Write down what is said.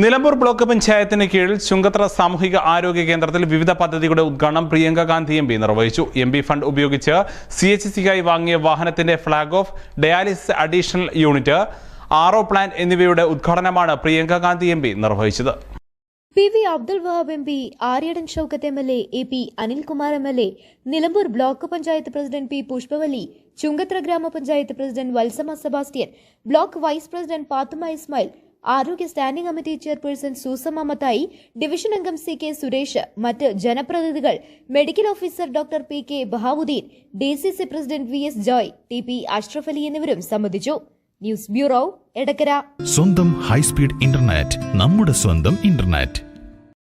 Nilambur block പഞ്ചായത്തിന് കീഴിൽ ചുങ്കത്ര സാമൂഹിക ആരോഗ്യ കേന്ദ്രത്തിൽ വിവിധ പദ്ധതികളുടെ ഉദ്ഘാടനം പ്രിയങ്ക ഗാന്ധി എം പി നിർവഹിച്ചു. എം പി ഫണ്ട് ഉപയോഗിച്ച് സി എച്ച് സിക്കായി വാങ്ങിയ വാഹനത്തിന്റെ flag off dialysis additional unit R O plant എന്നിവയുടെ ഉദ്ഘാടനമാണ് പ്രിയങ്ക ഗാന്ധി എം പി നിർവഹിച്ചത്. P V Abdul Wahab M P Aryadan Shoukath M L A A P Anilkumar M L A Nilambur block panchayat president P Pushpavalli Chungathara grama panchayat president Valsamma Sebastian block vice president Pathumma Ismail ആരോഗ്യ standing committee chairperson Susamma division അംഗം C K Suresh മറ്റ് ജനപ്രതിനിധികൾ medical officer doctor P K Bahavudheen D C C president V S Joy T P Ashraf Ali എന്നിവരും സംബന്ധിച്ചു. News bureau Edakkara. സ്വന്തം high speed internet നമ്മുടെ സ്വന്തം internet.